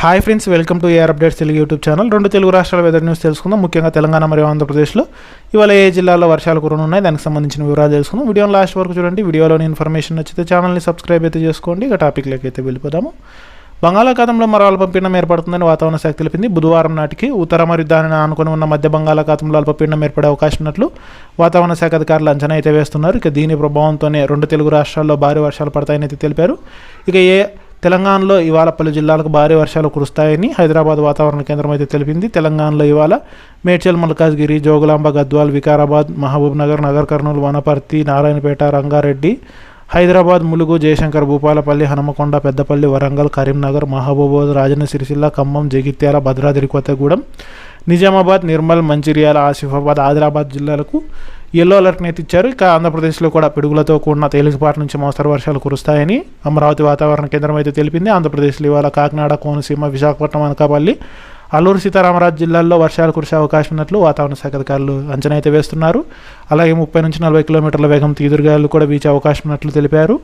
Hi friends welcome to AR updates Telugu YouTube channel రెండు తెలుగు రాష్ట్రాల weather news తెలుసుకుందాం. ముఖ్యంగా తెలంగాణ మరియు ఆంధ్రప్రదేశ్లో ఇవాళ ఏ జిల్లాలో వర్షాలు కురనున్నాయి దానికి సంబంధించిన వివరాలు తెలుసుకుందాం. వీడియోని లాస్ట్ వరకు చూడండి. వీడియోలోని ఇన్ఫర్మేషన్ నచ్చితే ఛానల్ని సబ్స్క్రైబ్ అయితే చేసుకోండి. ఇక టాపిక్లోకి అయితే వెళ్ళిపోదాము. బంగాళాఖాతంలో మరో అల్పపీడనం ఏర్పడుతుందని వాతావరణ శాఖ తెలిపింది. బుధవారం నాటికి ఉత్తర మరియు దానిని ఆనుకొని ఉన్న మధ్య బంగాళాఖాతంలో అల్పపీడనం ఏర్పడే అవకాశం ఉన్నట్లు వాతావరణ శాఖ అధికారులు అంచనా అయితే వేస్తున్నారు. ఇక దీని ప్రభావంతోనే రెండు తెలుగు రాష్ట్రాల్లో భారీ వర్షాలు పడతాయని అయితే తెలిపారు. ఇక ఏ తెలంగాణలో ఇవాళ పలు జిల్లాలకు భారీ వర్షాలు కురుస్తాయని హైదరాబాద్ వాతావరణ కేంద్రం అయితే తెలిపింది. తెలంగాణలో ఇవాళ మేడ్చల్ మల్కాజ్గిరి జోగులాంబ గద్వాల్ వికారాబాద్ మహబూబ్ నగర్ నగర్ కర్నూలు వనపర్తి నారాయణపేట రంగారెడ్డి హైదరాబాద్ ములుగు జయశంకర్ భూపాలపల్లి హనుమకొండ పెద్దపల్లి వరంగల్ కరీంనగర్ మహబూబాద్ రాజన్న సిరిసిల్ల ఖమ్మం జగిత్యాల భద్రాద్రి కొత్తగూడెం నిజామాబాద్ నిర్మల్ మంచిర్యాల ఆసిఫాబాద్ ఆదిలాబాద్ జిల్లాలకు ఎల్లో అలర్ట్ అయితే ఇచ్చారు. ఇక ఆంధ్రప్రదేశ్లో కూడా పిడుగులతో కూడిన తేలికపాటి నుంచి మోస్తరు వర్షాలు కురుస్తాయని అమరావతి వాతావరణ కేంద్రం అయితే తెలిపింది. ఆంధ్రప్రదేశ్లో ఇవాళ కాకినాడ కోనసీమ విశాఖపట్నం అనకాపల్లి అల్లూరు సీతారామరాజు జిల్లాల్లో వర్షాలు కురిసే అవకాశం ఉన్నట్లు వాతావరణ శాఖ అధికారులు అంచనా అయితే వేస్తున్నారు. అలాగే ముప్పై నుంచి నలభై కిలోమీటర్ల వేగంతో ఎదురుగాలు కూడా వీచే అవకాశం ఉన్నట్లు తెలిపారు.